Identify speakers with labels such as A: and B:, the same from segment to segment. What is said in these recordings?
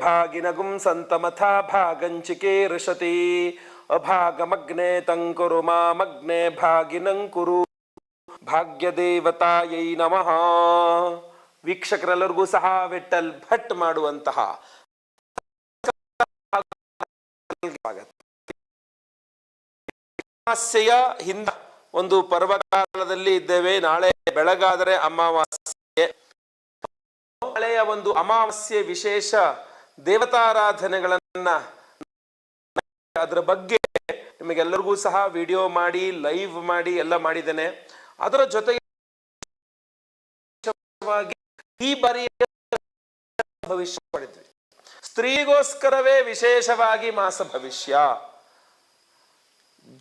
A: ಭಾಗಿನಗುಂ ಸಂತಮಥಾ ಭಾಗಂಚಿಕೆ ಋಷತಿ. ಅಭಾಗಮಗ್ನೆ ತಂಕುರು ಮಾಮಗ್ನೆ ಭಾಗಿನಂಕುರು ಭಾಗ್ಯದೇವತಾಯೈ ನಮಃ. ವೀಕ್ಷಕರೆಲ್ಲರಿಗೂ ಸಹ ವಿಠಲ್ ಭಟ್ ಮಾಡುವಂತಹ ಅಮಾವಾಸ್ಯೆಯ ಹಿಂದ ಒಂದು ಪರ್ವಕಾಲದಲ್ಲಿ ಇದ್ದೇವೆ. ನಾಳೆ ಬೆಳಗಾದರೆ ಅಮಾವಾಸ್ಯೆ. ನಾಳೆಯ ಒಂದು ಅಮಾವಾಸ್ಯೆ ವಿಶೇಷ ದೇವತಾರಾಧನೆಗಳನ್ನ ಅದರ ಬಗ್ಗೆ ನಿಮಗೆಲ್ಲರಿಗೂ ಸಹ ವಿಡಿಯೋ ಮಾಡಿ, ಲೈವ್ ಮಾಡಿ, ಎಲ್ಲ ಮಾಡಿದ್ದೇನೆ ಅದರ ಜೊತೆಗೆ ಈ ಬಾರಿ ಭವಿಷ್ಯ ಪಡೆದ್ವಿ ಸ್ತ್ರೀಗೋಸ್ಕರವೇ ವಿಶೇಷವಾಗಿ ಮಾಸ ಭವಿಷ್ಯ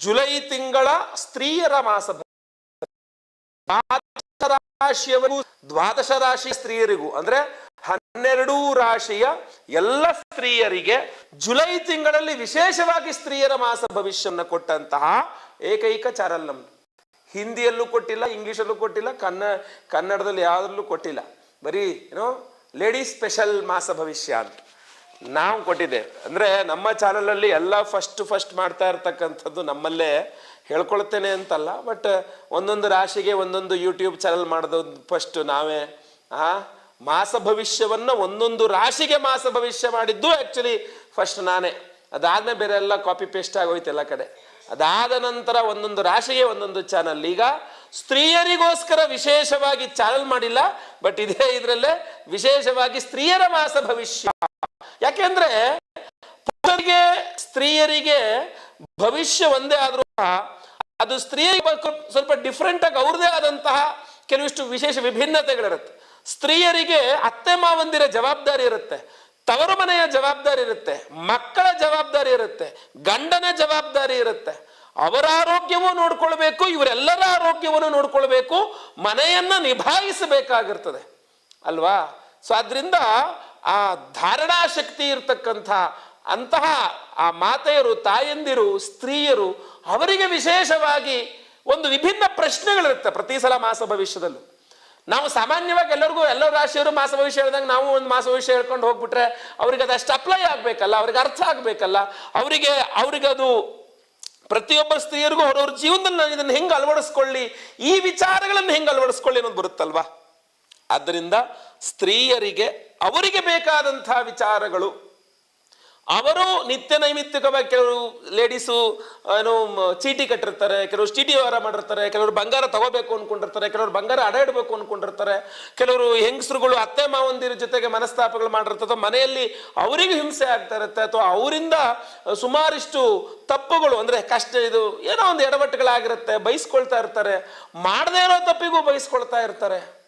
A: ಜುಲೈ ತಿಂಗಳ ಸ್ತ್ರೀಯರ ಮಾಸ. ರಾಶಿಯವರು ದ್ವಾದಶ ರಾಶಿ ಸ್ತ್ರೀಯರಿಗೂ, ಅಂದ್ರೆ ಹನ್ನೆರಡು ರಾಶಿಯ ಎಲ್ಲ ಸ್ತ್ರೀಯರಿಗೆ ಜುಲೈ ತಿಂಗಳಲ್ಲಿ ವಿಶೇಷವಾಗಿ ಸ್ತ್ರೀಯರ ಮಾಸ ಭವಿಷ್ಯವನ್ನು ಕೊಟ್ಟಂತಹ ಏಕೈಕ ಚಾನಲ್ ನಮ್ದು. ಹಿಂದಿಯಲ್ಲೂ ಕೊಟ್ಟಿಲ್ಲ, ಇಂಗ್ಲಿಷಲ್ಲೂ ಕೊಟ್ಟಿಲ್ಲ, ಕನ್ನ, ಕನ್ನಡದಲ್ಲಿ ಯಾವ್ದ್ರಲ್ಲೂ ಕೊಟ್ಟಿಲ್ಲ. ಬರೀ ಏನೋ ಲೇಡೀಸ್ ಸ್ಪೆಷಲ್ ಮಾಸ ಭವಿಷ್ಯ ಅಂತ ನಾವು ಕೊಟ್ಟಿದ್ದೇವೆ ಅಂದ್ರೆ ನಮ್ಮ ಚಾನಲಲ್ಲಿ ಎಲ್ಲ ಫಸ್ಟ್ ಫಸ್ಟ್ ಮಾಡ್ತಾ ಇರ್ತಕ್ಕಂಥದ್ದು ನಮ್ಮಲ್ಲೇ ಹೇಳ್ಕೊಳ್ತೇನೆ ಅಂತಲ್ಲ, ಬಟ್ ಒಂದೊಂದು ರಾಶಿಗೆ ಒಂದೊಂದು ಯೂಟ್ಯೂಬ್ ಚಾನಲ್ ಮಾಡೋದು ಫಸ್ಟ್ ನಾವೇ. ಆ? ಮಾಸ ಭವಿಷ್ಯವನ್ನ ಒಂದೊಂದು ರಾಶಿಗೆ ಮಾಸ ಭವಿಷ್ಯ ಮಾಡಿದ್ದು ಆ್ಯಕ್ಚುಲಿ ಫಸ್ಟ್ ನಾನೇ. ಅದಾದ್ಮೇಲೆ ಬೇರೆ ಎಲ್ಲ ಕಾಪಿ ಪೇಸ್ಟ್ ಆಗೋಯ್ತು ಎಲ್ಲ ಕಡೆ. ಅದಾದ ನಂತರ ಒಂದೊಂದು ರಾಶಿಗೆ ಒಂದೊಂದು ಚಾನಲ್ ಈಗ ಸ್ತ್ರೀಯರಿಗೋಸ್ಕರ ವಿಶೇಷವಾಗಿ ಚಾನಲ್ ಮಾಡಿಲ್ಲ ಬಟ್ ಇದೇ ಇದರಲ್ಲೇ ವಿಶೇಷವಾಗಿ ಸ್ತ್ರೀಯರ ಮಾಸ ಭವಿಷ್ಯ. ಯಾಕೆಂದ್ರೆ ಪುರುಷರಿಗೆ ಸ್ತ್ರೀಯರಿಗೆ ಭವಿಷ್ಯ ಒಂದೇ ಆದ್ರೂ ಅದು ಸ್ತ್ರೀಯರಿಗೆ ಸ್ವಲ್ಪ ಡಿಫ್ರೆಂಟ್ ಆಗಿ ಅವ್ರದೇ ಆದಂತಹ ಕೆಲವಿಷ್ಟು ವಿಶೇಷ ವಿಭಿನ್ನತೆಗಳಿರುತ್ತೆ. ಸ್ತ್ರೀಯರಿಗೆ ಅತ್ತೆ ಮಾವಂದಿರ ಜವಾಬ್ದಾರಿ ಇರುತ್ತೆ, ತವರ ಮನೆಯ ಜವಾಬ್ದಾರಿ ಇರುತ್ತೆ, ಮಕ್ಕಳ ಜವಾಬ್ದಾರಿ ಇರುತ್ತೆ, ಗಂಡನ ಜವಾಬ್ದಾರಿ ಇರುತ್ತೆ. ಅವರ ಆರೋಗ್ಯವೂ ನೋಡ್ಕೊಳ್ಬೇಕು, ಇವರೆಲ್ಲರ ಆರೋಗ್ಯವನ್ನು ನೋಡ್ಕೊಳ್ಬೇಕು, ಮನೆಯನ್ನ ನಿಭಾಯಿಸಬೇಕಾಗಿರ್ತದೆ. ಅಲ್ವಾ? ಸೊ ಆದ್ರಿಂದ ಆ ಧಾರಣಾ ಶಕ್ತಿ ಇರ್ತಕ್ಕಂಥ ಅಂತಹ ಆ ಮಾತೆಯರು, ತಾಯಂದಿರು, ಸ್ತ್ರೀಯರು, ಅವರಿಗೆ ವಿಶೇಷವಾಗಿ ಒಂದು ವಿಭಿನ್ನ ಪ್ರಶ್ನೆಗಳಿರುತ್ತೆ ಪ್ರತಿ ಸಲ ಮಾಸ ಭವಿಷ್ಯದಲ್ಲೂ. ನಾವು ಸಾಮಾನ್ಯವಾಗಿ ಎಲ್ಲರಿಗೂ ಎಲ್ಲ ರಾಶಿಯವರು ಮಾಸ ಭವಿಷ್ಯ ಹೇಳಿದಾಗ ನಾವು ಒಂದು ಮಾಸ ಭವಿಷ್ಯ ಹೇಳ್ಕೊಂಡು ಹೋಗ್ಬಿಟ್ರೆ ಅವ್ರಿಗೆ ಅದಷ್ಟು ಅಪ್ಲೈ ಆಗಬೇಕಲ್ಲ, ಅವ್ರಿಗೆ ಅರ್ಥ ಆಗಬೇಕಲ್ಲ, ಅವರಿಗೆ, ಅವ್ರಿಗೆ ಅದು ಪ್ರತಿಯೊಬ್ಬ ಸ್ತ್ರೀಯರಿಗೂ ಅವ್ರವ್ರ ಜೀವನದಲ್ಲಿ ನಾನು ಇದನ್ನು ಹೆಂಗೆ ಅಳವಡಿಸ್ಕೊಳ್ಳಿ, ಈ ವಿಚಾರಗಳನ್ನು ಹೆಂಗೆ ಅಳವಡಿಸ್ಕೊಳ್ಳಿ ಅನ್ನೋದು ಬರುತ್ತಲ್ವಾ? ಆದ್ದರಿಂದ ಸ್ತ್ರೀಯರಿಗೆ ಅವರಿಗೆ ಬೇಕಾದಂತಹ ವಿಚಾರಗಳು ಅವರು ನಿತ್ಯ ನೈಮಿತ್ತಿಕವಾಗಿ ಕೆಲವರು ಲೇಡೀಸು, ಏನು ಚೀಟಿ ಕಟ್ಟಿರ್ತಾರೆ, ಕೆಲವರು ಚೀಟಿ ವ್ಯವಹಾರ ಮಾಡಿರ್ತಾರೆ, ಕೆಲವರು ಬಂಗಾರ ತಗೋಬೇಕು ಅನ್ಕೊಂಡಿರ್ತಾರೆ, ಕೆಲವರು ಬಂಗಾರ ಅಡ ಇಡಬೇಕು ಅನ್ಕೊಂಡಿರ್ತಾರೆ, ಕೆಲವರು ಹೆಂಗಸರುಗಳು ಅತ್ತೆ ಮಾವಂದಿರ ಜೊತೆಗೆ ಮನಸ್ತಾಪಗಳು ಮಾಡಿರ್ತಾರೆ ಮನೆಯಲ್ಲಿ ಅವರಿಗೆ ಹಿಂಸೆ ಆಗ್ತಾ ಇರುತ್ತೆ, ಅಥವಾ ಅವರಿಂದ ಸುಮಾರಿಷ್ಟು ತಪ್ಪುಗಳು, ಅಂದ್ರೆ ಕಷ್ಟ ಇದು, ಏನೋ ಒಂದು ಎಡವಟ್ಟುಗಳಾಗಿರುತ್ತೆ, ಬಯಸ್ಕೊಳ್ತಾ ಇರ್ತಾರೆ, ಮಾಡದೇ ಇರೋ ತಪ್ಪಿಗೂ ಬಯಸ್ಕೊಳ್ತಾ ಇರ್ತಾರೆ.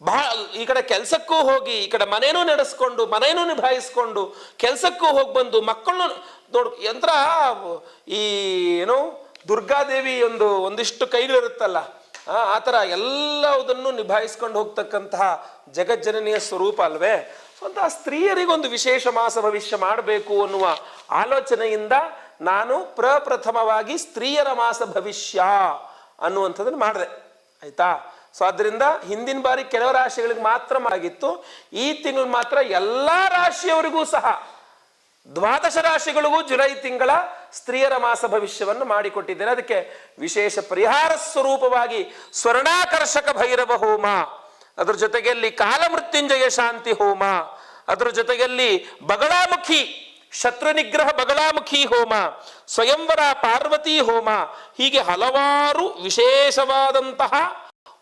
A: ಬಹಳ ಈ ಕಡೆ ಕೆಲಸಕ್ಕೂ ಹೋಗಿ ಈ ಕಡೆ ಮನೇನೂ ನಡೆಸ್ಕೊಂಡು ಮನೇನೂ ನಿಭಾಯಿಸ್ಕೊಂಡು ಕೆಲಸಕ್ಕೂ ಹೋಗಿ ಬಂದು ಮಕ್ಕಳನ್ನು ನೋಡ್ ಯಂತ್ರ ಈ ಏನು ದುರ್ಗಾದೇವಿ ಒಂದು ಒಂದಿಷ್ಟು ಕೈಗಳಿರುತ್ತಲ್ಲ ಆ, ಥರ ಎಲ್ಲವುದನ್ನು ನಿಭಾಯಿಸ್ಕೊಂಡು ಹೋಗ್ತಕ್ಕಂತಹ ಜಗಜ್ಜನನಿಯ ಸ್ವರೂಪ ಅಲ್ವೇ? ಅಂತ ಅಂತಹ ಸ್ತ್ರೀಯರಿಗೊಂದು ವಿಶೇಷ ಮಾಸ ಭವಿಷ್ಯ ಮಾಡಬೇಕು ಅನ್ನುವ ಆಲೋಚನೆಯಿಂದ ನಾನು ಪ್ರಪ್ರಥಮವಾಗಿ ಸ್ತ್ರೀಯರ ಮಾಸ ಭವಿಷ್ಯ ಅನ್ನುವಂಥದ್ದನ್ನು ಮಾಡಿದೆ. ಆಯ್ತಾ? ಸೊ ಅದರಿಂದ ಹಿಂದಿನ ಬಾರಿ ಕೆಲವು ರಾಶಿಗಳಿಗೆ ಮಾತ್ರ ಆಗಿತ್ತು ಈ ತಿಂಗಳು ಮಾತ್ರ ಎಲ್ಲಾ ರಾಶಿಯವರಿಗೂ ಸಹ ದ್ವಾದಶ ರಾಶಿಗಳಿಗೂ ಜುಲೈ ತಿಂಗಳ ಸ್ತ್ರೀಯರ ಮಾಸ ಭವಿಷ್ಯವನ್ನು ಮಾಡಿಕೊಟ್ಟಿದ್ದೇನೆ. ಅದಕ್ಕೆ ವಿಶೇಷ ಪರಿಹಾರ ಸ್ವರೂಪವಾಗಿ ಸ್ವರ್ಣಾಕರ್ಷಕ ಭೈರವ ಹೋಮ, ಅದರ ಜೊತೆಗೆಲ್ಲಿ ಕಾಲಮೃತ್ಯುಂಜಯ ಶಾಂತಿ ಹೋಮ, ಅದರ ಜೊತೆಗೆಲ್ಲಿ ಬಗಳಾಮುಖಿ ಶತ್ರು ನಿಗ್ರಹ ಬಗಳಾಮುಖಿ ಹೋಮ, ಸ್ವಯಂವರ ಪಾರ್ವತಿ ಹೋಮ, ಹೀಗೆ ಹಲವಾರು ವಿಶೇಷವಾದಂತಹ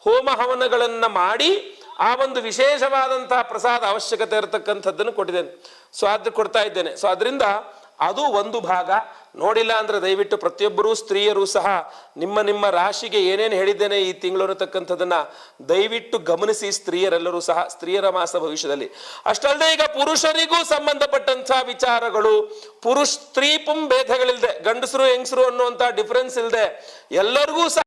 A: ಹೋಮ ಹವನಗಳನ್ನ ಮಾಡಿ ಆ ಒಂದು ವಿಶೇಷವಾದಂತಹ ಪ್ರಸಾದ ಅವಶ್ಯಕತೆ ಇರತಕ್ಕಂಥದ್ದನ್ನು ಕೊಟ್ಟಿದ್ದೇನೆ. ಸೊ ಅದು ಕೊಡ್ತಾ ಇದ್ದೇನೆ. ಸೊ ಅದರಿಂದ ಅದು ಒಂದು ಭಾಗ. ನೋಡಿಲ್ಲ ಅಂದ್ರೆ ದಯವಿಟ್ಟು ಪ್ರತಿಯೊಬ್ಬರೂ ಸ್ತ್ರೀಯರು ಸಹ ನಿಮ್ಮ ನಿಮ್ಮ ರಾಶಿಗೆ ಏನೇನು ಹೇಳಿದ್ದೇನೆ ಈ ತಿಂಗಳು ಅನ್ನತಕ್ಕಂಥದ್ದನ್ನ ದಯವಿಟ್ಟು ಗಮನಿಸಿ ಸ್ತ್ರೀಯರೆಲ್ಲರೂ ಸಹ, ಸ್ತ್ರೀಯರ ಮಾಸ ಭವಿಷ್ಯದಲ್ಲಿ. ಅಷ್ಟಲ್ಲದೆ ಈಗ ಪುರುಷರಿಗೂ ಸಂಬಂಧಪಟ್ಟಂತಹ ವಿಚಾರಗಳು, ಪುರುಷ, ಸ್ತ್ರೀ ಪುಂ ಭೇದಗಳಿಲ್ಲದೆ ಗಂಡಸರು ಹೆಂಗಸರು ಅನ್ನುವಂಥ ಡಿಫರೆನ್ಸ್ ಇಲ್ಲದೆ ಎಲ್ಲರಿಗೂ ಸಹ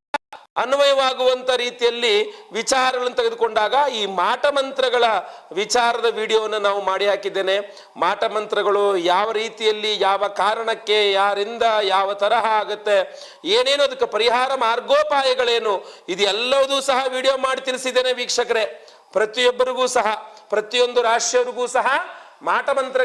A: ಅನ್ವಯವಾಗುವಂತ ರೀತಿಯಲ್ಲಿ ವಿಚಾರಗಳನ್ನು ತೆಗೆದುಕೊಂಡಾಗ ಈ ಮಾಟ ಮಂತ್ರಗಳ ವಿಚಾರದ ವಿಡಿಯೋವನ್ನು ನಾವು ಮಾಡಿ ಹಾಕಿದ್ದೇನೆ. ಮಾಟ ಮಂತ್ರಗಳು ಯಾವ ರೀತಿಯಲ್ಲಿ, ಯಾವ ಕಾರಣಕ್ಕೆ, ಯಾರಿಂದ, ಯಾವ ತರಹ ಆಗುತ್ತೆ, ಏನೇನು ಅದಕ್ಕೆ ಪರಿಹಾರ ಮಾರ್ಗೋಪಾಯಗಳೇನು, ಇದೆಲ್ಲವೂ ಸಹ ವಿಡಿಯೋ ಮಾಡಿ ತಿಳಿಸಿದ್ದೇನೆ ವೀಕ್ಷಕರೇ. ಪ್ರತಿಯೊಬ್ಬರಿಗೂ ಸಹ, ಪ್ರತಿಯೊಂದು ರಾಶಿಯವರಿಗೂ ಸಹ ಮಾಟ ಮಂತ್ರ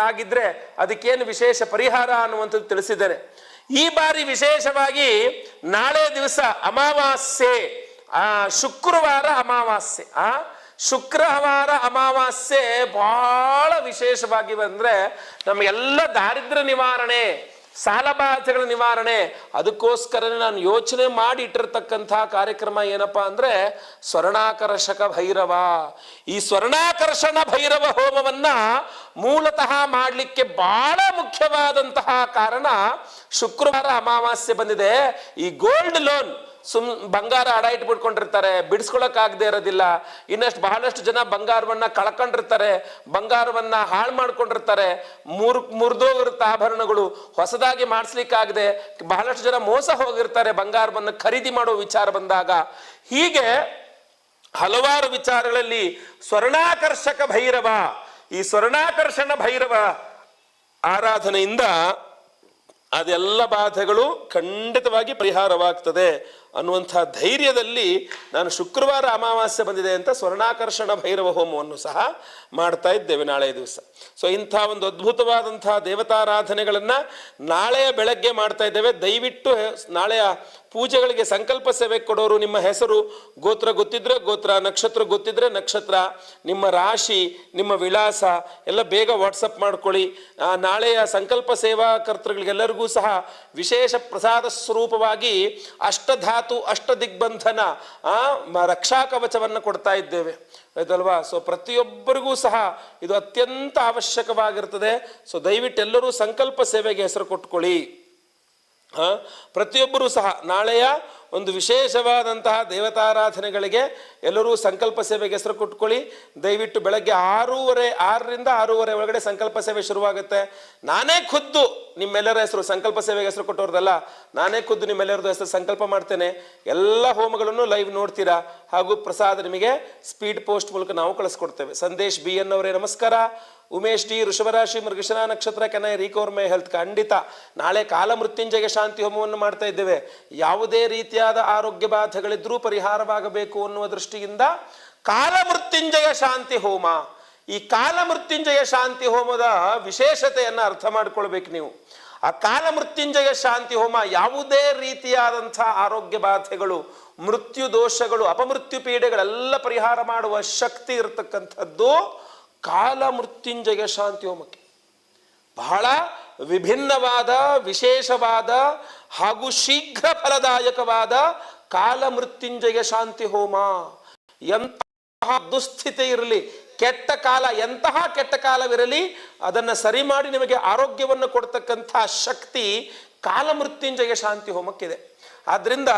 A: ಆಗಿದ್ರೆ ಅದಕ್ಕೇನು ವಿಶೇಷ ಪರಿಹಾರ ಅನ್ನುವಂಥದ್ದು ತಿಳಿಸಿದ್ದೇನೆ. ಈ ಬಾರಿ ವಿಶೇಷವಾಗಿ ನಾಳೆ ದಿವಸ ಅಮಾವಾಸ್ಯೆ, ಆ, ಶುಕ್ರವಾರ ಅಮಾವಾಸ್ಯೆ, ಆ, ಶುಕ್ರವಾರ ಅಮಾವಾಸ್ಯೆ ಬಹಳ ವಿಶೇಷವಾಗಿ ಬಂದ್ರೆ ನಮಗೆಲ್ಲ ದಾರಿದ್ರ್ಯ ನಿವಾರಣೆ. ಸಾಲಬಾಧೆಗಳ ನಿವಾರಣೆ. ಅದಕ್ಕೋಸ್ಕರನೇ ನಾನು ಯೋಚನೆ ಮಾಡಿ ಇಟ್ಟಿರ್ತಕ್ಕಂಥ ಕಾರ್ಯಕ್ರಮ ಏನಪ್ಪಾ ಅಂದರೆ ಸ್ವರ್ಣಾಕರ್ಷಕ ಭೈರವ. ಈ ಸ್ವರ್ಣಾಕರ್ಷಣ ಭೈರವ ಹೋಮವನ್ನ ಮೂಲತಃ ಮಾಡಲಿಕ್ಕೆ ಬಹಳ ಮುಖ್ಯವಾದಂತಹ ಕಾರಣ ಶುಕ್ರವಾರ ಅಮಾವಾಸ್ಯೆ ಬಂದಿದೆ. ಈ ಗೋಲ್ಡ್ ಲೋನ್ ಸುಮ್ ಬಂಗಾರ ಅಡ ಇಟ್ಬಿಟ್ಕೊಂಡಿರ್ತಾರೆ, ಬಿಡಿಸ್ಕೊಳಕ್ಕಾಗದೇ ಇರೋದಿಲ್ಲ. ಇನ್ನಷ್ಟು ಬಹಳಷ್ಟು ಜನ ಬಂಗಾರವನ್ನ ಕಳ್ಕೊಂಡಿರ್ತಾರೆ, ಬಂಗಾರವನ್ನ ಹಾಳು ಮಾಡ್ಕೊಂಡಿರ್ತಾರೆ. ಮುರ್ ಮುರಿದೋಗಿರುತ್ತೆ ಆಭರಣಗಳು ಹೊಸದಾಗಿ ಮಾಡಿಸ್ಲಿಕ್ಕಾಗದೆ ಬಹಳಷ್ಟು ಜನ ಮೋಸ ಹೋಗಿರ್ತಾರೆ ಬಂಗಾರವನ್ನು ಖರೀದಿ ಮಾಡೋ ವಿಚಾರ ಬಂದಾಗ. ಹೀಗೆ ಹಲವಾರು ವಿಚಾರಗಳಲ್ಲಿ ಸ್ವರ್ಣಾಕರ್ಷಕ ಭೈರವ, ಈ ಸ್ವರ್ಣಾಕರ್ಷಣ ಭೈರವ ಆರಾಧನೆಯಿಂದ ಅದೆಲ್ಲ ಬಾಧೆಗಳು ಖಂಡಿತವಾಗಿ ಪರಿಹಾರವಾಗ್ತದೆ. ಅನ್ನುವಂಥ ಧೈರ್ಯದಲ್ಲಿ ನಾನು ಶುಕ್ರವಾರ ಅಮಾವಾಸ್ಯೆ ಬಂದಿದೆ ಅಂತ ಸ್ವರ್ಣಾಕರ್ಷಣ ಭೈರವ ಹೋಮವನ್ನು ಸಹ ಮಾಡ್ತಾ ಇದ್ದೇವೆ ನಾಳೆ ದಿವಸ. ಸೊ ಇಂಥ ಒಂದು ಅದ್ಭುತವಾದಂತಹ ದೇವತಾರಾಧನೆಗಳನ್ನು ನಾಳೆಯ ಬೆಳಗ್ಗೆ ಮಾಡ್ತಾ ಇದ್ದೇವೆ. ದಯವಿಟ್ಟು ನಾಳೆಯ ಪೂಜೆಗಳಿಗೆ ಸಂಕಲ್ಪ ಸೇವೆ ಕೊಡೋರು ನಿಮ್ಮ ಹೆಸರು ಗೋತ್ರ ಗೊತ್ತಿದ್ರೆ ಗೋತ್ರ, ನಕ್ಷತ್ರ ಗೊತ್ತಿದ್ರೆ ನಕ್ಷತ್ರ, ನಿಮ್ಮ ರಾಶಿ, ನಿಮ್ಮ ವಿಳಾಸ ಎಲ್ಲ ಬೇಗ ವಾಟ್ಸಪ್ ಮಾಡ್ಕೊಳ್ಳಿ. ನಾಳೆಯ ಸಂಕಲ್ಪ ಸೇವಾ ಕರ್ತೃಗಳಿಗೆಲ್ಲರಿಗೂ ಸಹ ವಿಶೇಷ ಪ್ರಸಾದ ಸ್ವರೂಪವಾಗಿ ಅಷ್ಟಧಾತು ಅಷ್ಟ ದಿಗ್ಬಂಧನ ರಕ್ಷಾ ಕವಚವನ್ನು ಕೊಡ್ತಾ ಇದ್ದೇವೆ. ಆಯ್ತಲ್ವಾ? ಸೊ ಪ್ರತಿಯೊಬ್ಬರಿಗೂ ಸಹ ಇದು ಅತ್ಯಂತ ಅವಶ್ಯಕವಾಗಿರ್ತದೆ. ಸೊ ದಯವಿಟ್ಟು ಎಲ್ಲರೂ ಸಂಕಲ್ಪ ಸೇವೆಗೆ ಹೆಸರು ಕೊಟ್ಕೊಳ್ಳಿ. ಪ್ರತಿಯೊಬ್ಬರೂ ಸಹ ನಾಳೆಯ ಒಂದು ವಿಶೇಷವಾದಂತಹ ದೇವತಾರಾಧನೆಗಳಿಗೆ ಎಲ್ಲರೂ ಸಂಕಲ್ಪ ಸೇವೆಗೆ ಹೆಸರು ಕೊಟ್ಕೊಳ್ಳಿ ದಯವಿಟ್ಟು ಬೆಳಗ್ಗೆ ಆರೂವರೆ, ಆರರಿಂದ ಆರೂವರೆ ಒಳಗಡೆ ಸಂಕಲ್ಪ ಸೇವೆ ಶುರುವಾಗುತ್ತೆ. ನಾನೇ ಖುದ್ದು ನಿಮ್ಮೆಲ್ಲರ ಹೆಸರು ಸಂಕಲ್ಪ ಸೇವೆಗೆ ಹೆಸರು ಕೊಟ್ಟವ್ರದಲ್ಲ ನಾನೇ ಖುದ್ದು ನಿಮ್ಮೆಲ್ಲರದ್ದು ಹೆಸರು ಸಂಕಲ್ಪ ಮಾಡ್ತೇನೆ. ಎಲ್ಲ ಹೋಮಗಳನ್ನು ಲೈವ್ ನೋಡ್ತೀರಾ? ಹಾಗೂ ಪ್ರಸಾದ ನಿಮಗೆ ಸ್ಪೀಡ್ ಪೋಸ್ಟ್ ಮೂಲಕ ನಾವು ಕಳಿಸ್ಕೊಡ್ತೇವೆ. ಸಂದೇಶ್ ಬಿ ಎನ್ ಅವರೇ, ನಮಸ್ಕಾರ. ಉಮೇಶ್ ಡಿ ವೃಷಭರಾಶಿ ಮೃಗಶಿರ ನಕ್ಷತ್ರ, ಕೆನ ರಿಕವರ್ ಮೈ ಹೆಲ್ತ್. ಖಂಡಿತ ನಾಳೆ ಕಾಲ ಮೃತ್ಯುಂಜಯ ಶಾಂತಿ ಹೋಮವನ್ನು ಮಾಡ್ತಾ ಇದ್ದೇವೆ. ಯಾವುದೇ ರೀತಿಯಾದ ಆರೋಗ್ಯ ಬಾಧೆಗಳಿದ್ರೂ ಪರಿಹಾರವಾಗಬೇಕು ಅನ್ನುವ ದೃಷ್ಟಿಯಿಂದ ಕಾಲ ಮೃತ್ಯುಂಜಯ ಶಾಂತಿ ಹೋಮ. ಈ ಕಾಲ ಮೃತ್ಯುಂಜಯ ಶಾಂತಿ ಹೋಮದ ವಿಶೇಷತೆಯನ್ನು ಅರ್ಥ ಮಾಡ್ಕೊಳ್ಬೇಕು ನೀವು. ಆ ಕಾಲ ಮೃತ್ಯುಂಜಯ ಶಾಂತಿ ಹೋಮ ಯಾವುದೇ ರೀತಿಯಾದಂಥ ಆರೋಗ್ಯ ಬಾಧೆಗಳು, ಮೃತ್ಯು ದೋಷಗಳು, ಅಪಮೃತ್ಯು ಪೀಡೆಗಳೆಲ್ಲ ಪರಿಹಾರ ಮಾಡುವ ಶಕ್ತಿ ಇರತಕ್ಕಂಥದ್ದು ಕಾಲ ಮೃತ್ಯುಂಜಯ ಶಾಂತಿ ಹೋಮಕ್ಕೆ. ಬಹಳ ವಿಭಿನ್ನವಾದ, ವಿಶೇಷವಾದ ಹಾಗೂ ಶೀಘ್ರ ಫಲದಾಯಕವಾದ ಕಾಲ ಮೃತ್ಯುಂಜಯ ಶಾಂತಿ ಹೋಮ. ಎಂತಹ ದುಸ್ಥಿತಿ ಇರಲಿ ಕೆಟ್ಟ ಕಾಲ ಎಂತಹ ಕೆಟ್ಟ ಕಾಲವಿರಲಿ, ಅದನ್ನು ಸರಿ ಮಾಡಿ ನಿಮಗೆ ಆರೋಗ್ಯವನ್ನು ಕೊಡ್ತಕ್ಕಂಥ ಶಕ್ತಿ ಕಾಲ ಮೃತ್ಯುಂಜಯ ಶಾಂತಿ ಹೋಮಕ್ಕಿದೆ. ಆದ್ದರಿಂದ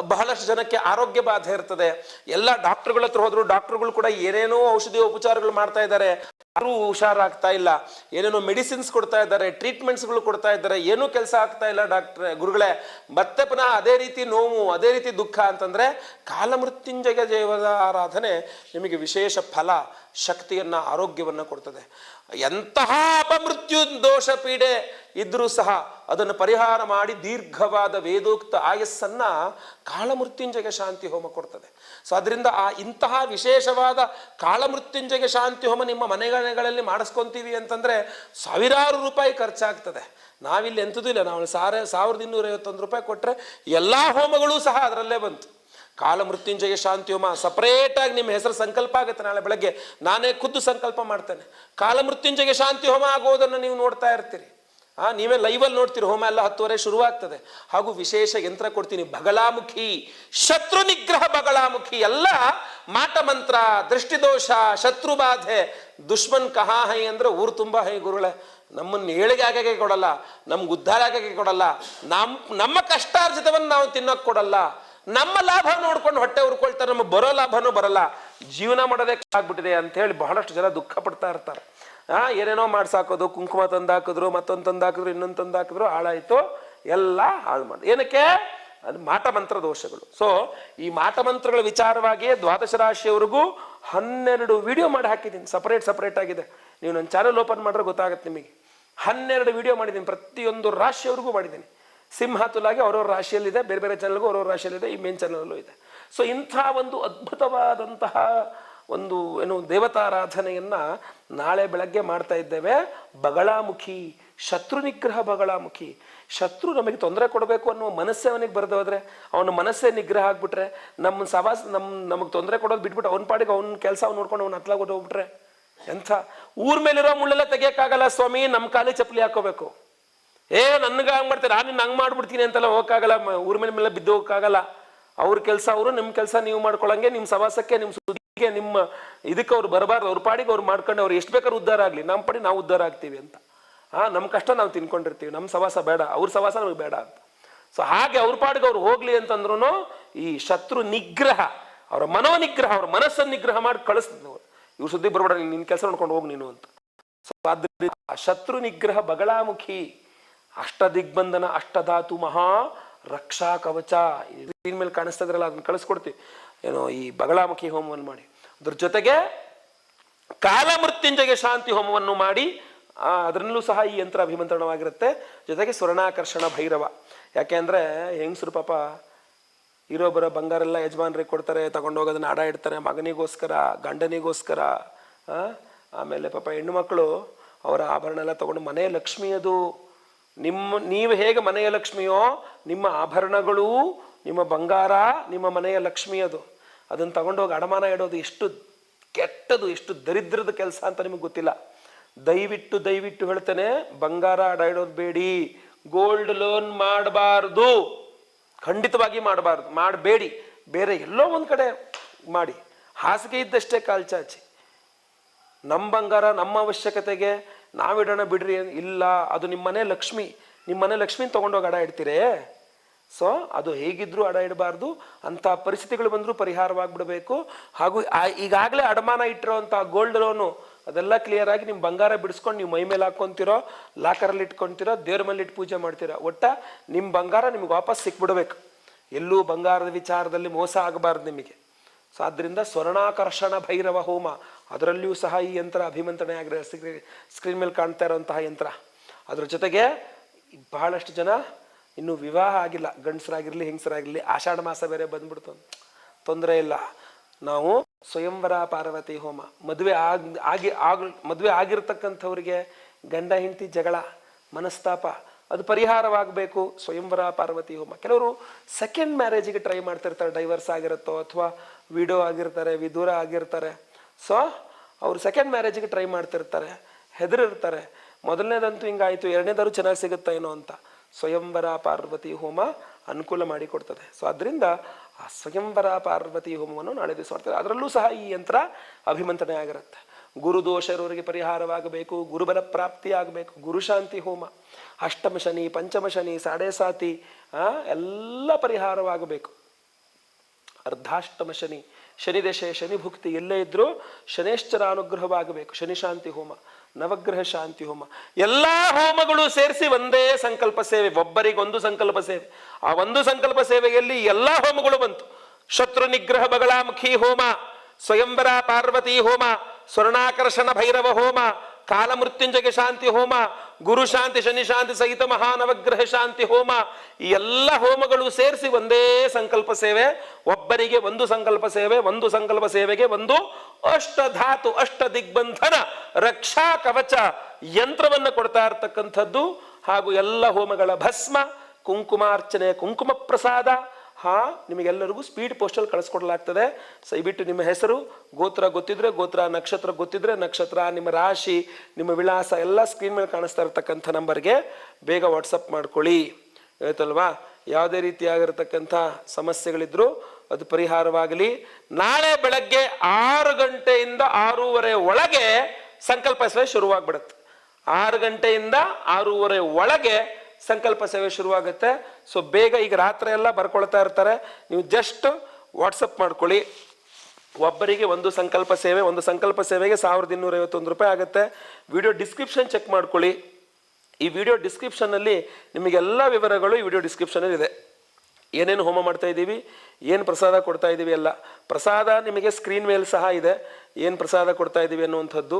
A: ಬಹಳಷ್ಟು ಜನಕ್ಕೆ ಆರೋಗ್ಯ ಬಾಧೆ ಇರ್ತದೆ. ಎಲ್ಲ ಡಾಕ್ಟರ್ಗಳ ಹತ್ರ ಹೋದ್ರು ಡಾಕ್ಟರ್ಗಳು ಕೂಡ ಏನೇನೋ ಔಷಧಿ ಉಪಚಾರಗಳು ಮಾಡ್ತಾ ಇದ್ದಾರೆ. ಯಾರೂ ಹುಷಾರಾಗ್ತಾ ಇಲ್ಲ. ಏನೇನೋ ಮೆಡಿಸಿನ್ಸ್ ಕೊಡ್ತಾ ಇದ್ದಾರೆ, ಟ್ರೀಟ್ಮೆಂಟ್ಸ್ಗಳು ಕೊಡ್ತಾ ಇದ್ದಾರೆ. ಏನೂ ಕೆಲಸ ಆಗ್ತಾ ಇಲ್ಲ ಡಾಕ್ಟರ್, ಗುರುಗಳೇ. ಮತ್ತೆ ಪುನಃ ಅದೇ ರೀತಿ ನೋವು, ಅದೇ ರೀತಿ ದುಃಖ ಅಂತಂದ್ರೆ ಕಾಲಮೃತ್ಯುಂಜಯ ದೇವದ ಆರಾಧನೆ ನಿಮಗೆ ವಿಶೇಷ ಫಲ. ಶಕ್ತಿಯನ್ನ, ಆರೋಗ್ಯವನ್ನು ಕೊಡ್ತದೆ. ಎಂತಹ ಅಪಮೃತ್ಯು ದೋಷ ಪೀಡೆ ಇದ್ದರೂ ಸಹ ಅದನ್ನು ಪರಿಹಾರ ಮಾಡಿ ದೀರ್ಘವಾದ ವೇದೋಕ್ತ ಆಯಸ್ಸನ್ನು ಕಾಳಮೃತ್ಯುಂಜಯ ಶಾಂತಿ ಹೋಮ ಕೊಡ್ತದೆ. ಸೊ ಅದರಿಂದ ಆ ಇಂತಹ ವಿಶೇಷವಾದ ಕಾಳಮೃತ್ಯುಂಜಯ ಶಾಂತಿ ಹೋಮ ನಿಮ್ಮ ಮನೆಗಳಲ್ಲಿ ಮಾಡಿಸ್ಕೊತೀವಿ ಅಂತಂದರೆ ಸಾವಿರಾರು ರೂಪಾಯಿ ಖರ್ಚಾಗ್ತದೆ. ನಾವಿಲ್ಲಿ ಎಂಥದೂ ಇಲ್ಲ. ನಾವು ಸಾರ, ಸಾವಿರದ ಇನ್ನೂರ ಐವತ್ತೊಂದು ರೂಪಾಯಿ ಕೊಟ್ಟರೆ ಎಲ್ಲ ಹೋಮಗಳು ಸಹ ಅದರಲ್ಲೇ ಬಂತು. ಕಾಲ ಮೃತ್ಯುಂಜಯ ಶಾಂತಿ ಹೋಮ ಸಪರೇಟಾಗಿ ನಿಮ್ಮ ಹೆಸರು ಸಂಕಲ್ಪ ಆಗುತ್ತೆ. ನಾಳೆ ಬೆಳಗ್ಗೆ ನಾನೇ ಖುದ್ದು ಸಂಕಲ್ಪ ಮಾಡ್ತೇನೆ. ಕಾಲ ಮೃತ್ಯುಂಜಯ ಶಾಂತಿ ಹೋಮ ಆಗೋದನ್ನು ನೀವು ನೋಡ್ತಾ ಇರ್ತೀರಿ. ಆ, ನೀವೇ ಲೈವಲ್ಲಿ ನೋಡ್ತೀರಿ. ಹೋಮ ಎಲ್ಲ ಹತ್ತುವರೆ ಶುರುವಾಗ್ತದೆ. ಹಾಗೂ ವಿಶೇಷ ಯಂತ್ರ ಕೊಡ್ತೀನಿ. ಬಗಲಾಮುಖಿ, ಶತ್ರು ನಿಗ್ರಹ ಬಗಲಾಮುಖಿ, ಎಲ್ಲ ಮಾಟ ಮಂತ್ರ ದೃಷ್ಟಿದೋಷ ಶತ್ರು ಬಾಧೆ ದುಶ್ಮನ್ ಕಹಾ ಹೈ ಅಂದ್ರೆ ಊರು ತುಂಬಾ ಹೈ ಗುರುಳೆ ನಮ್ಮನ್ನು ಏಳಿಗೆ ಆಗಕ್ಕೆ ಕೊಡಲ್ಲ, ನಮ್ಗೆ ಉದ್ಧಾರ ಆಗಕ್ಕೆ ಕೊಡಲ್ಲ ನಮ್ಮ ನಮ್ಮ ಕಷ್ಟಾರ್ಜಿತವನ್ನು ನಾವು ತಿನ್ನೋಕೆ ಕೊಡಲ್ಲ. ನಮ್ಮ ಲಾಭ ನೋಡ್ಕೊಂಡು ಹೊಟ್ಟೆ ಉರ್ಕೊಳ್ತಾರೆ, ನಮಗೆ ಬರೋ ಲಾಭನೂ ಬರಲ್ಲ. ಜೀವನ ಮಾಡೋದೇ ಆಗ್ಬಿಟ್ಟಿದೆ ಅಂತ ಹೇಳಿ ಬಹಳಷ್ಟು ಜನ ದುಃಖ ಪಡ್ತಾ ಇರ್ತಾರೆ. ಆ, ಏನೇನೋ ಮಾಡ್ಸಾಕೋದು ಕುಂಕುಮ ತಂದು ಹಾಕಿದ್ರು, ಮತ್ತೊಂದು ತಂದು ಹಾಕಿದ್ರು, ಇನ್ನೊಂದು ತಂದು ಹಾಕಿದ್ರು, ಹಾಳಾಯ್ತು. ಎಲ್ಲ ಹಾಳು ಮಾಡಿ. ಏನಕ್ಕೆ? ಅದು ಮಾಟ ಮಂತ್ರ ದೋಷಗಳು. ಸೊ ಈ ಮಾಟ ಮಂತ್ರಗಳ ವಿಚಾರವಾಗಿಯೇ ದ್ವಾದಶ ರಾಶಿಯವರೆಗೂ ಹನ್ನೆರಡು ವಿಡಿಯೋ ಮಾಡಿ ಹಾಕಿದ್ದೀನಿ. ಸಪರೇಟ್ ಸಪರೇಟ್ ಆಗಿದೆ. ನೀವು ನನ್ನ ಚಾನಲ್ ಓಪನ್ ಮಾಡಿದ್ರೆ ಗೊತ್ತಾಗುತ್ತೆ ನಿಮಗೆ. ಹನ್ನೆರಡು ವಿಡಿಯೋ ಮಾಡಿದ್ದೀನಿ. ಪ್ರತಿಯೊಂದು ರಾಶಿಯವರೆಗೂ ಮಾಡಿದ್ದೀನಿ. ಸಿಂಹ ತುಲಾಗಿ ಅವ್ರವ್ರ ರಾಶಿಯಲ್ಲಿದೆ, ಬೇರೆ ಬೇರೆ ಚಾನಲ್ಗೂ ಅವ್ರವ್ರ ರಾಶಿಯಲ್ಲಿದೆ, ಈ ಮೇನ್ ಚಾನಲಲ್ಲೂ ಇದೆ. ಸೊ ಇಂಥ ಒಂದು ಅದ್ಭುತವಾದಂತಹ ಒಂದು ಏನು ದೇವತಾರಾಧನೆಯನ್ನು ನಾಳೆ ಬೆಳಗ್ಗೆ ಮಾಡ್ತಾ ಇದ್ದೇವೆ. ಬಗಳಾಮುಖಿ, ಶತ್ರು ನಿಗ್ರಹ ಬಗಳಾಮುಖಿ. ಶತ್ರು ನಮಗೆ ತೊಂದರೆ ಕೊಡಬೇಕು ಅನ್ನೋ ಮನಸ್ಸೇ ಅವನಿಗೆ ಬರೆದು ಅವನ ಮನಸ್ಸೇ ನಿಗ್ರಹ ಆಗ್ಬಿಟ್ರೆ, ನಮ್ಮ ಸವಾಸ ನಮ್ಮ ನಮಗೆ ತೊಂದರೆ ಕೊಡೋದು ಬಿಟ್ಬಿಟ್ಟು ಅವನ ಪಾಡಿಗೆ ಅವ್ನ ಕೆಲಸ ಅವ್ನು ನೋಡ್ಕೊಂಡು ಅವ್ನ ಹತ್ಲಾಗೋದು ಹೋಗ್ಬಿಟ್ರೆ, ಎಂಥ ಊರ ಮೇಲಿರೋ ಮುಳ್ಳೆಲ್ಲ ತೆಗಿಯೋಕ್ಕಾಗಲ್ಲ ಸ್ವಾಮಿ ನಮ್ಮ ಕಾಲಿ ಚಪ್ಪಲಿ ಹಾಕೋಬೇಕು. ಏ ನನಗೆ ಹಂಗ್ ಮಾಡ್ತಾರೆ ನಾನು ನಿನ್ನ ಹಂಗ್ ಮಾಡ್ಬಿಡ್ತೀನಿ ಅಂತೆಲ್ಲ ಹೋಗಕ್ಕಾಗಲ್ಲ ಊರ ಮೇಲೆ ಮೇಲೆ ಬಿದ್ದು ಹೋಗಕ್ಕಾಗಲ್ಲ. ಅವ್ರ ಕೆಲಸ ಅವರು ನಿಮ್ಮ ಕೆಲಸ ನೀವು ಮಾಡ್ಕೊಳಂಗೆ ನಿಮ್ಮ ಸವಾಸಕ್ಕೆ ನಿಮ್ಮ ಸುದ್ದಿಗೆ, ನಿಮ್ಮ ಇದಕ್ಕೆ ಅವ್ರು ಬರಬಾರ್ದು. ಅವ್ರ ಪಾಡಿಗೆ ಅವ್ರು ಮಾಡ್ಕೊಂಡು ಅವ್ರು ಎಷ್ಟು ಬೇಕಾದ್ರೂ ಉದ್ಧಾರ ಆಗಲಿ. ನಮ್ಮ ಪಡಿ ನಾವು ಉದ್ಧಾರ ಆಗ್ತೀವಿ ಅಂತ. ಹಾಂ ನಮ್ಮ ಕಷ್ಟ ನಾವು ತಿನ್ಕೊಂಡಿರ್ತೀವಿ. ನಮ್ಮ ಸವಾಸ ಬೇಡ. ಅವ್ರ ಸವಾಸ ನಮಗೆ ಬೇಡ ಅಂತ. ಸೊ ಹಾಗೆ ಅವ್ರ ಪಾಡಿಗೆ ಅವ್ರು ಹೋಗ್ಲಿ ಅಂತಂದ್ರೂ ಈ ಶತ್ರು ನಿಗ್ರಹ, ಅವರ ಮನೋ ನಿಗ್ರಹ ಅವ್ರ ಮನಸ್ಸನ್ನು ನಿಗ್ರಹ ಮಾಡಿ ಕಳಿಸ್ತಿದ್ರು ಇವ್ರು ಸುದ್ದಿ ಬರಬೇಡ ನಿನ್ನ ಕೆಲಸ ನೋಡ್ಕೊಂಡು ಹೋಗಿ ನೀನು ಅಂತ. ಸೊ ಶತ್ರು ನಿಗ್ರಹ ಬಗಳಾಮುಖಿ. ಅಷ್ಟ ದಿಗ್ಬಂಧನ ಅಷ್ಟಧಾತು, ಮಹಾ ರಕ್ಷಾ ಕವಚ. ಸ್ಕ್ರೀನ್ ಮೇಲೆ ಕಾಣಿಸ್ತಾ ಇದ್ರಲ್ಲ ಅದನ್ನ ಕಳಿಸ್ಕೊಡ್ತೀವಿ. ಏನೋ ಈ ಬಗಳಾಮುಖಿ ಹೋಮವನ್ನು ಮಾಡಿ. ಅದ್ರ ಜೊತೆಗೆ ಕಾಲಮೃತ್ಯುಂಜಯ ಶಾಂತಿ ಹೋಮವನ್ನು ಮಾಡಿ ಅದರಲ್ಲೂ ಸಹ ಈ ಯಂತ್ರ ಅಭಿಮಂತ್ರಣವಾಗಿರುತ್ತೆ. ಜೊತೆಗೆ ಸ್ವರ್ಣಾಕರ್ಷಣ ಭೈರವ. ಯಾಕೆ ಅಂದರೆ ಹೆಂಗಸರು ಪಾಪ ಇರೋ ಬರೋ ಬಂಗಾರೆಲ್ಲ ಯಜಮಾನ್ರಿಗೆ ಕೊಡ್ತಾರೆ, ತಗೊಂಡೋಗೋದನ್ನ ಅಡ ಇಡ್ತಾರೆ, ಮಗನಿಗೋಸ್ಕರ, ಗಂಡನಿಗೋಸ್ಕರ? ಆಮೇಲೆ ಪಾಪ ಹೆಣ್ಣು ಮಕ್ಕಳು ಅವರ ಆಭರಣ ಎಲ್ಲ ತಗೊಂಡು ಮನೆ ಲಕ್ಷ್ಮಿ ಅದು ನಿಮ್ಮ, ನೀವು ಹೇಗೆ ಮನೆಯ ಲಕ್ಷ್ಮಿಯೋ, ನಿಮ್ಮ ಆಭರಣಗಳು, ನಿಮ್ಮ ಬಂಗಾರ, ನಿಮ್ಮ ಮನೆಯ ಲಕ್ಷ್ಮಿ ಅದು. ಅದನ್ನು ತಗೊಂಡೋಗಿ ಅಡಮಾನ ಇಡೋದು ಎಷ್ಟು ಕೆಟ್ಟದು, ಎಷ್ಟು ದರಿದ್ರದ ಕೆಲಸ ಅಂತ ನಿಮಗೆ ಗೊತ್ತಿಲ್ಲ. ದಯವಿಟ್ಟು ದಯವಿಟ್ಟು ಹೇಳ್ತೇನೆ, ಬಂಗಾರ ಅಡ ಇಡೋದು ಬೇಡಿ. ಗೋಲ್ಡ್ ಲೋನ್ ಮಾಡಬಾರ್ದು. ಖಂಡಿತವಾಗಿ ಮಾಡಬಾರ್ದು. ಮಾಡಬೇಡಿ. ಬೇರೆ ಎಲ್ಲೋ ಒಂದು ಕಡೆ ಮಾಡಿ. ಹಾಸಿಗೆ ಇದ್ದಷ್ಟೇ ಕಾಲ್ಚಾಚಿ. ನಮ್ಮ ಬಂಗಾರ, ನಮ್ಮ ಅವಶ್ಯಕತೆಗೆ ನಾವಿಡೋಣ ಬಿಡ್ರಿ ಇಲ್ಲ, ಅದು ನಿಮ್ಮ ಮನೆ ಲಕ್ಷ್ಮಿ. ನಿಮ್ಮ ಮನೆ ಲಕ್ಷ್ಮಿನ ತೊಗೊಂಡೋಗಿ ಅಡ ಇಡ್ತೀರೇ? ಸೊ ಅದು ಹೇಗಿದ್ರೂ ಅಡ ಇಡಬಾರ್ದು. ಅಂತ ಪರಿಸ್ಥಿತಿಗಳು ಬಂದರೂ ಪರಿಹಾರವಾಗ್ಬಿಡಬೇಕು. ಹಾಗೂ ಈಗಾಗಲೇ ಅಡಮಾನ ಇಟ್ಟಿರೋಂಥ ಗೋಲ್ಡ್ ಲೋನು ಅದೆಲ್ಲ ಕ್ಲಿಯರ್ ಆಗಿ ನಿಮ್ಮ ಬಂಗಾರ ಬಿಡಿಸ್ಕೊಂಡು ನೀವು ಮೈ ಮೇಲೆ ಹಾಕ್ಕೊಂತಿರೋ ಲಾಕರಲ್ಲಿ ಇಟ್ಕೊಂತಿರೋ, ದೇವ್ರ ಮೇಲೆ ಇಟ್ಟು ಪೂಜೆ ಮಾಡ್ತೀರೋ? ಒಟ್ಟ ನಿಮ್ಮ ಬಂಗಾರ ನಿಮ್ಗೆ ವಾಪಸ್ ಸಿಕ್ಬಿಡ್ಬೇಕು. ಎಲ್ಲೂ ಬಂಗಾರದ ವಿಚಾರದಲ್ಲಿ ಮೋಸ ಆಗಬಾರ್ದು ನಿಮಗೆ. ಸೊ ಆದ್ದರಿಂದ ಸ್ವರ್ಣಾಕರ್ಷಣ ಭೈರವ ಹೋಮ, ಅದರಲ್ಲಿಯೂ ಸಹ ಈ ಯಂತ್ರ ಅಭಿಮಂತ್ರಣೆ ಆಗಿರೋ ಸ್ಕ್ರೀನ್ ಮೇಲೆ ಕಾಣ್ತಾ ಇರುವಂತಹ ಯಂತ್ರ. ಅದ್ರ ಜೊತೆಗೆ ಬಹಳಷ್ಟು ಜನ ಇನ್ನು ವಿವಾಹ ಆಗಿಲ್ಲ, ಗಂಡಸರಾಗಿರಲಿ, ಹೆಂಗಸರಾಗಿರಲಿ, ಆಷಾಢ ಮಾಸ ಬೇರೆ ಬಂದ್ಬಿಡ್ತು. ತೊಂದರೆ ಇಲ್ಲ. ನಾವು ಸ್ವಯಂವರ ಪಾರ್ವತಿ ಹೋಮ, ಮದುವೆ ಆಗಿ ಆಗಿ, ಮದುವೆ ಆಗಿರ್ತಕ್ಕಂಥವ್ರಿಗೆ ಗಂಡ, ಹೆಂಡತಿ ಜಗಳ, ಮನಸ್ತಾಪ ಅದು ಪರಿಹಾರವಾಗಬೇಕು. ಸ್ವಯಂವರ ಪಾರ್ವತಿ ಹೋಮ. ಕೆಲವರು ಸೆಕೆಂಡ್ ಮ್ಯಾರೇಜಿಗೆ ಟ್ರೈ ಮಾಡ್ತಿರ್ತಾರೆ. ಡೈವರ್ಸ್ ಆಗಿರುತ್ತೋ ಅಥವಾ ವಿಡೋ ಆಗಿರ್ತಾರೆ ವಿದೂರ ಆಗಿರ್ತಾರೆ. ಸೊ ಅವರು ಸೆಕೆಂಡ್ ಮ್ಯಾರೇಜಿಗೆ ಟ್ರೈ ಮಾಡ್ತಿರ್ತಾರೆ. ಹೆದರಿರ್ತಾರೆ. ಮೊದಲನೇದಂತೂ ಹಿಂಗಾಯಿತು. ಎರಡನೇದಾರು ಚೆನ್ನಾಗಿ ಸಿಗುತ್ತಾ ಏನೋ ಅಂತ. ಸ್ವಯಂವರ ಪಾರ್ವತಿ ಹೋಮ ಅನುಕೂಲ ಮಾಡಿಕೊಡ್ತದೆ. ಸೊ ಅದರಿಂದ ಆ ಸ್ವಯಂವರ ಪಾರ್ವತಿ ಹೋಮವನ್ನು ನಾಳೆ ದಿವಸ ಮಾಡ್ತಾರೆ. ಅದರಲ್ಲೂ ಸಹ ಈ ಯಂತ್ರ ಅಭಿಮಂತ್ರಣೆ ಆಗಿರುತ್ತೆ. ಗುರುದೋಷ ಇರೋರಿಗೆ ಪರಿಹಾರವಾಗಬೇಕು ಗುರುಬಲ ಪ್ರಾಪ್ತಿ ಆಗಬೇಕು ಗುರುಶಾಂತಿ ಹೋಮ ಅಷ್ಟಮ ಶನಿ ಪಂಚಮ ಶನಿ ಸಾಡೆ ಸಾತಿ ಆ, ಎಲ್ಲ ಪರಿಹಾರವಾಗಬೇಕು. ಅರ್ಧಾಷ್ಟಮ ಶನಿ ಶನಿ ದಶೆ ಶನಿ ಭುಕ್ತಿ ಎಲ್ಲೇ ಇದ್ರೂ ಶನೇಶ್ಚರ ಅನುಗ್ರಹವಾಗಬೇಕು. ಶನಿ ಶಾಂತಿ ಹೋಮ ನವಗ್ರಹ ಶಾಂತಿ ಹೋಮ ಎಲ್ಲಾ ಹೋಮಗಳು ಸೇರಿಸಿ ಒಂದೇ ಸಂಕಲ್ಪ ಸೇವೆ ಒಬ್ಬರಿಗೊಂದು ಸಂಕಲ್ಪ ಸೇವೆ. ಆ ಒಂದು ಸಂಕಲ್ಪ ಸೇವೆಯಲ್ಲಿ ಎಲ್ಲಾ ಹೋಮಗಳು ಬಂತು. ಶತ್ರು ನಿಗ್ರಹ ಬಗಳಾಮುಖಿ ಹೋಮ ಸ್ವಯಂವರ ಪಾರ್ವತಿ ಹೋಮ ಸ್ವರ್ಣಾಕರ್ಷಣ ಭೈರವ ಹೋಮ, ಕಾಲಮೃತ್ಯುಂಜಯ ಶಾಂತಿ ಹೋಮ, ಗುರು ಶಾಂತಿ, ಶನಿ ಶಾಂತಿ ಸಹಿತ ಮಹಾನವಗ್ರಹ ಶಾಂತಿ ಹೋಮ, ಈ ಎಲ್ಲ ಹೋಮಗಳು ಸೇರಿಸಿ ಒಂದೇ ಸಂಕಲ್ಪ ಸೇವೆ, ಒಬ್ಬರಿಗೆ ಒಂದು ಸಂಕಲ್ಪ ಸೇವೆ, ಒಂದು ಸಂಕಲ್ಪ ಸೇವೆಗೆ ಒಂದು ಅಷ್ಟ ಧಾತು ಅಷ್ಟ ದಿಗ್ಬಂಧನ ರಕ್ಷಾ ಕವಚ ಯಂತ್ರವನ್ನು ಕೊಡ್ತಾ ಇರ್ತಕ್ಕಂಥದ್ದು ಹಾಗೂ ಎಲ್ಲ ಹೋಮಗಳ ಭಸ್ಮ, ಕುಂಕುಮಾರ್ಚನೆ, ಕುಂಕುಮ ಪ್ರಸಾದ ಹಾ, ನಿಮಗೆಲ್ಲರಿಗೂ ಸ್ಪೀಡ್ ಪೋಸ್ಟಲ್ಲಿ ಕಳಿಸ್ಕೊಡ್ಲಾಗ್ತದೆ. ದಯವಿಟ್ಟು ನಿಮ್ಮ ಹೆಸರು, ಗೋತ್ರ ಗೊತ್ತಿದ್ರೆ ಗೋತ್ರ, ನಕ್ಷತ್ರ ಗೊತ್ತಿದ್ರೆ ನಕ್ಷತ್ರ, ನಿಮ್ಮ ರಾಶಿ, ನಿಮ್ಮ ವಿಳಾಸ ಎಲ್ಲ ಸ್ಕ್ರೀನ್ ಮೇಲೆ ಕಾಣಿಸ್ತಾ ಇರತಕ್ಕಂಥ ನಂಬರ್ಗೆ ಬೇಗ ವಾಟ್ಸಪ್ ಮಾಡ್ಕೊಳ್ಳಿ. ಹೇಳ್ತಲ್ವಾ? ಯಾವುದೇ ರೀತಿಯಾಗಿರತಕ್ಕಂಥ ಸಮಸ್ಯೆಗಳಿದ್ರು ಅದು ಪರಿಹಾರವಾಗಲಿ. ನಾಳೆ ಬೆಳಗ್ಗೆ ಆರು ಗಂಟೆಯಿಂದ ಆರೂವರೆ ಒಳಗೆ ಸಂಕಲ್ಪ ಶುರುವಾಗ್ಬಿಡುತ್ತೆ. ಆರು ಗಂಟೆಯಿಂದ ಆರೂವರೆ ಒಳಗೆ ಸಂಕಲ್ಪ ಸೇವೆ ಶುರುವಾಗುತ್ತೆ. ಸೊ ಬೇಗ ಈಗ ರಾತ್ರಿ ಎಲ್ಲ ಬರ್ಕೊಳ್ತಾ ಇರ್ತಾರೆ. ನೀವು ಜಸ್ಟ್ ವಾಟ್ಸಪ್ ಮಾಡ್ಕೊಳ್ಳಿ. ಒಬ್ಬರಿಗೆ ಒಂದು ಸಂಕಲ್ಪ ಸೇವೆ, ಒಂದು ಸಂಕಲ್ಪ ಸೇವೆಗೆ ಸಾವಿರದ ಇನ್ನೂರ ಐವತ್ತೊಂದು ರೂಪಾಯಿ ಆಗುತ್ತೆ. ವಿಡಿಯೋ ಡಿಸ್ಕ್ರಿಪ್ಷನ್ ಚೆಕ್ ಮಾಡ್ಕೊಳ್ಳಿ. ಈ ವಿಡಿಯೋ ಡಿಸ್ಕ್ರಿಪ್ಷನ್ನಲ್ಲಿ ನಿಮಗೆಲ್ಲ ವಿವರಗಳು ಈ ವಿಡಿಯೋ ಡಿಸ್ಕ್ರಿಪ್ಷನಲ್ಲಿ ಇದೆ. ಏನೇನು ಹೋಮ ಮಾಡ್ತಾ ಇದ್ದೀವಿ, ಏನು ಪ್ರಸಾದ ಕೊಡ್ತಾ ಇದ್ದೀವಿ ಎಲ್ಲ. ಪ್ರಸಾದ ನಿಮಗೆ ಸ್ಕ್ರೀನ್ ಮೇಲೆ ಸಹ ಇದೆ. ಏನು ಪ್ರಸಾದ ಕೊಡ್ತಾ ಇದ್ದೀವಿ ಅನ್ನುವಂಥದ್ದು.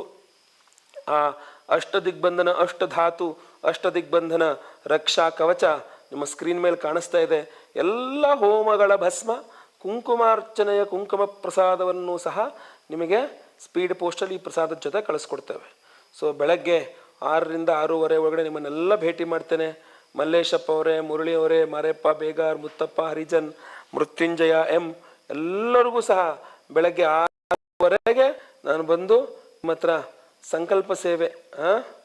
A: ಅಷ್ಟ ದಿಗ್ಬಂಧನ ಅಷ್ಟ ಧಾತು ಅಷ್ಟ ದಿಗ್ಬಂಧನ ರಕ್ಷಾ ಕವಚ ನಿಮ್ಮ ಸ್ಕ್ರೀನ್ ಮೇಲೆ ಕಾಣಿಸ್ತಾ ಇದೆ. ಎಲ್ಲ ಹೋಮಗಳ ಭಸ್ಮ, ಕುಂಕುಮಾರ್ಚನೆಯ ಕುಂಕುಮ ಪ್ರಸಾದವನ್ನು ಸಹ ನಿಮಗೆ ಸ್ಪೀಡ್ ಪೋಸ್ಟಲ್ಲಿ ಈ ಪ್ರಸಾದದ ಜೊತೆ ಕಳಿಸ್ಕೊಡ್ತೇವೆ. ಸೊ ಬೆಳಗ್ಗೆ ಆರರಿಂದ ಆರೂವರೆ ಒಳಗಡೆ ನಿಮ್ಮನ್ನೆಲ್ಲ ಭೇಟಿ ಮಾಡ್ತೇನೆ. ಮಲ್ಲೇಶಪ್ಪ ಅವರೇ, ಮುರಳಿ ಅವರೇ, ಮಾರೇಪ್ಪ, ಬೇಗಾರ್, ಮುತ್ತಪ್ಪ, ಹರಿಜನ್, ಮೃತ್ಯುಂಜಯ ಎಂ ಎಲ್ಲರಿಗೂ ಸಹ ಬೆಳಗ್ಗೆ ಆರೂವರೆಗೆ ನಾನು ಬಂದು ನಿಮ್ಮ ಸಂಕಲ್ಪ ಸೇವೆ, ಆ?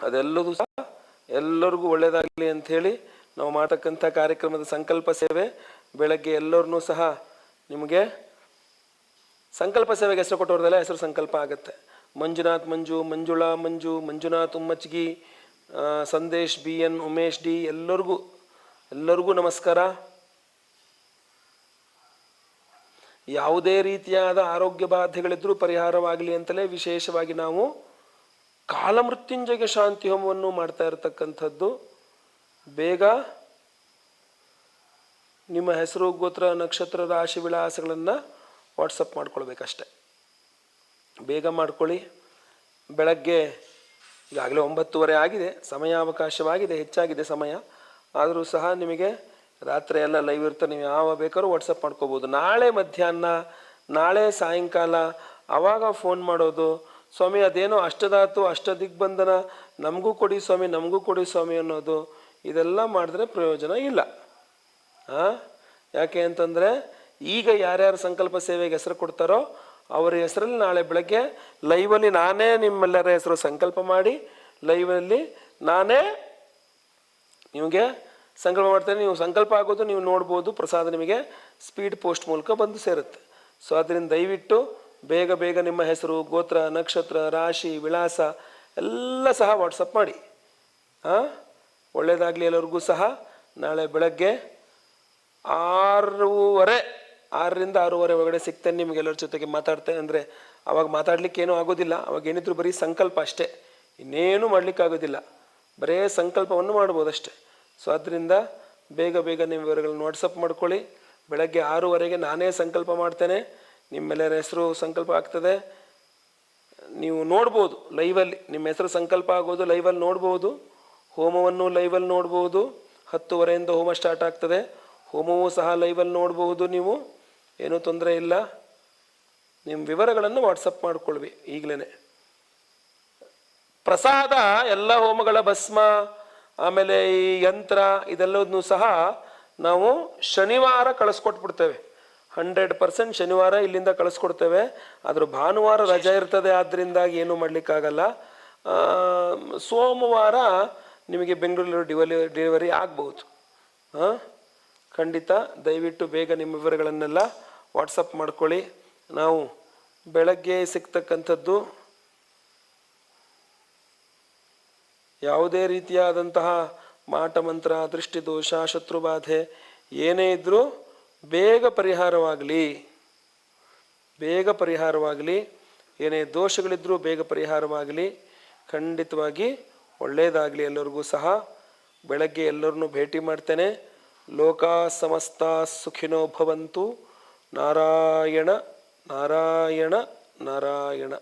A: ಅದೆಲ್ಲದೂ ಸಹ ಎಲ್ಲರಿಗೂ ಒಳ್ಳೆಯದಾಗಲಿ ಅಂಥೇಳಿ ನಾವು ಮಾಡ್ತಕ್ಕಂಥ ಕಾರ್ಯಕ್ರಮದ ಸಂಕಲ್ಪ ಸೇವೆ ಬೆಳಗ್ಗೆ ಎಲ್ಲರನ್ನೂ ಸಹ ನಿಮಗೆ ಸಂಕಲ್ಪ ಸೇವೆಗೆ ಹೆಸರು ಕೊಟ್ಟವ್ರದೆಲ್ಲ ಹೆಸರು ಸಂಕಲ್ಪ ಆಗುತ್ತೆ. Manjunath Manju, Manjula Manju, Manjunath Ummachgi Sandesh, B N, Umesh, D, ಎಲ್ಲರಿಗೂ ಎಲ್ಲರಿಗೂ ನಮಸ್ಕಾರ. ಯಾವುದೇ ರೀತಿಯಾದ ಆರೋಗ್ಯ ಬಾಧೆಗಳಿದ್ರೂ ಪರಿಹಾರವಾಗಲಿ ಅಂತಲೇ ವಿಶೇಷವಾಗಿ ನಾವು ಕಾಲಮೃತ್ಯುಂಜಯ ಶಾಂತಿ ಹೋಮವನ್ನು ಮಾಡ್ತಾ ಇರತಕ್ಕಂಥದ್ದು. ಬೇಗ ನಿಮ್ಮ ಹೆಸರು, ಗೋತ್ರ, ನಕ್ಷತ್ರ, ರಾಶಿ, ವಿಳಾಸಗಳನ್ನು ವಾಟ್ಸಪ್ ಮಾಡ್ಕೊಳ್ಬೇಕಷ್ಟೆ. ಬೇಗ ಮಾಡ್ಕೊಳ್ಳಿ. ಬೆಳಗ್ಗೆ ಈಗಾಗಲೇ ಒಂಬತ್ತುವರೆ ಆಗಿದೆ. ಸಮಯಾವಕಾಶವಾಗಿದೆ, ಹೆಚ್ಚಾಗಿದೆ ಸಮಯ. ಆದರೂ ಸಹ ನಿಮಗೆ ರಾತ್ರಿ ಎಲ್ಲ ಲೈವ್ ಇರ್ತಾರೆ ನೀವು ಯಾವ ಬೇಕಾದ್ರೂ ವಾಟ್ಸಪ್ ಮಾಡ್ಕೋಬೋದು. ನಾಳೆ ಮಧ್ಯಾಹ್ನ, ನಾಳೆ ಸಾಯಂಕಾಲ ಆವಾಗ ಫೋನ್ ಮಾಡೋದು ಸ್ವಾಮಿ, ಅದೇನೋ ಅಷ್ಟದಾತು ಅಷ್ಟ ದಿಗ್ಬಂಧನ ನಮಗೂ ಕೊಡಿ ಸ್ವಾಮಿ, ನಮಗೂ ಕೊಡಿ ಸ್ವಾಮಿ ಅನ್ನೋದು, ಇದೆಲ್ಲ ಮಾಡಿದ್ರೆ ಪ್ರಯೋಜನ ಇಲ್ಲ. ಹಾಂ ಯಾಕೆ ಅಂತಂದರೆ, ಈಗ ಯಾರ್ಯಾರು ಸಂಕಲ್ಪ ಸೇವೆಗೆ ಹೆಸರು ಕೊಡ್ತಾರೋ, ಅವರ ಹೆಸರಲ್ಲಿ ನಾಳೆ ಬೆಳಗ್ಗೆ ಲೈವಲ್ಲಿ ನಾನೇ ನಿಮ್ಮೆಲ್ಲರ ಹೆಸರು ಸಂಕಲ್ಪ ಮಾಡಿ, ಲೈವಲ್ಲಿ ನಾನೇ ನಿಮಗೆ ಸಂಕಲ್ಪ ಮಾಡ್ತೇನೆ. ನೀವು ಸಂಕಲ್ಪ ಆಗೋದು, ನೀವು ನೋಡ್ಬೋದು, ಪ್ರಸಾದ ನಿಮಗೆ ಸ್ಪೀಡ್ ಪೋಸ್ಟ್ ಮೂಲಕ ಬಂದು ಸೇರುತ್ತೆ. ಸೊ, ಅದರಿಂದ ದಯವಿಟ್ಟು ಬೇಗ ಬೇಗ ನಿಮ್ಮ ಹೆಸರು, ಗೋತ್ರ, ನಕ್ಷತ್ರ, ರಾಶಿ, ವಿಳಾಸ ಎಲ್ಲ ಸಹ ವಾಟ್ಸಪ್ ಮಾಡಿ. ಹಾಂ? ಒಳ್ಳೆಯದಾಗಲಿ ಎಲ್ಲರಿಗೂ ಸಹ. ನಾಳೆ ಬೆಳಗ್ಗೆ ಆರೂವರೆ, ಆರರಿಂದ ಆರೂವರೆ ಒಳಗಡೆ ಸಿಗ್ತೇನೆ ನಿಮಗೆಲ್ಲರ ಜೊತೆಗೆ ಮಾತಾಡ್ತೇನೆ. ಅಂದರೆ ಅವಾಗ ಮಾತಾಡ್ಲಿಕ್ಕೆ ಏನೂ ಆಗೋದಿಲ್ಲ. ಅವಾಗ ಏನಿದ್ರು ಬರೀ ಸಂಕಲ್ಪ ಅಷ್ಟೇ. ಇನ್ನೇನು ಮಾಡ್ಲಿಕ್ಕೆ ಆಗೋದಿಲ್ಲ. ಬರೇ ಸಂಕಲ್ಪವನ್ನು ಮಾಡ್ಬೋದು ಅಷ್ಟೇ. ಸೊ ಅದರಿಂದ ಬೇಗ ಬೇಗ ನಿಮ್ಮ ವಿವರಗಳನ್ನು ವಾಟ್ಸಪ್ ಮಾಡ್ಕೊಳ್ಳಿ. ಬೆಳಗ್ಗೆ ಆರೂವರೆಗೆ ನಾನೇ ಸಂಕಲ್ಪ ಮಾಡ್ತೇನೆ. ನಿಮ್ಮೆಲ್ಲರ ಹೆಸರು ಸಂಕಲ್ಪ ಆಗ್ತದೆ. ನೀವು ನೋಡ್ಬೋದು ಲೈವಲ್ಲಿ ನಿಮ್ಮ ಹೆಸರು ಸಂಕಲ್ಪ ಆಗೋದು ಲೈವಲ್ಲಿ ನೋಡ್ಬೋದು. ಹೋಮವನ್ನು ಲೈವಲ್ಲಿ ನೋಡ್ಬೋದು. ಹತ್ತುವರೆಯಿಂದ ಹೋಮ ಸ್ಟಾರ್ಟ್ ಆಗ್ತದೆ. ಹೋಮವೂ ಸಹ ಲೈವಲ್ಲಿ ನೋಡಬಹುದು ನೀವು. ಏನೂ ತೊಂದರೆ ಇಲ್ಲ. ನಿಮ್ಮ ವಿವರಗಳನ್ನು ವಾಟ್ಸಪ್ ಮಾಡಿಕೊಳ್ವಿ ಈಗಲೇ ಪ್ರಸಾದ, ಎಲ್ಲ ಹೋಮಗಳ ಭಸ್ಮ, ಆಮೇಲೆ ಈ ಯಂತ್ರ, ಇದೆಲ್ಲದನ್ನು ಸಹ ನಾವು ಶನಿವಾರ ಕಳಿಸ್ಕೊಟ್ಬಿಡ್ತೇವೆ. ಹಂಡ್ರೆಡ್ ಪರ್ಸೆಂಟ್ ಶನಿವಾರ ಇಲ್ಲಿಂದ ಕಳಿಸ್ಕೊಡ್ತೇವೆ. ಆದರೂ ಭಾನುವಾರ ರಜೆ ಇರ್ತದೆ ಆದ್ದರಿಂದಾಗಿ ಏನೂ ಮಾಡಲಿಕ್ಕಾಗಲ್ಲ. ಸೋಮವಾರ ನಿಮಗೆ ಬೆಂಗಳೂರು ಡಿವಲಿ, ಡೆಲಿವರಿ ಆಗ್ಬೋದು. ಹಾಂ ಖಂಡಿತ ದಯವಿಟ್ಟು ಬೇಗ ನಿಮ್ಮ ವಿವರಗಳನ್ನೆಲ್ಲ ವಾಟ್ಸಪ್ ಮಾಡ್ಕೊಳ್ಳಿ. ನಾವು ಬೆಳಗ್ಗೆ ಸಿಗ್ತಕ್ಕಂಥದ್ದು ಯಾವುದೇ ರೀತಿಯಾದಂತಹ ಮಾಟ ಮಂತ್ರ ದೃಷ್ಟಿದೋಷ, ಶತ್ರುಬಾಧೆ ಏನೇ ಇದ್ದರೂ ಬೇಗ ಪರಿಹಾರವಾಗಲಿ. ಬೇಗ ಪರಿಹಾರವಾಗಲಿ. ಏನೇ ದೋಷಗಳಿದ್ದರೂ ಬೇಗ ಪರಿಹಾರವಾಗಲಿ. ಖಂಡಿತವಾಗಿ ಒಳ್ಳೆಯದಾಗಲಿ ಎಲ್ಲರಿಗೂ ಸಹ. ಬೆಳಗ್ಗೆ ಎಲ್ಲರನ್ನೂ ಭೇಟಿ ಮಾಡ್ತೇನೆ. ಲೋಕ ಸಮಸ್ತ ಸುಖಿನೋ ಭವಂತು. ನಾರಾಯಣ ನಾರಾಯಣ ನಾರಾಯಣ.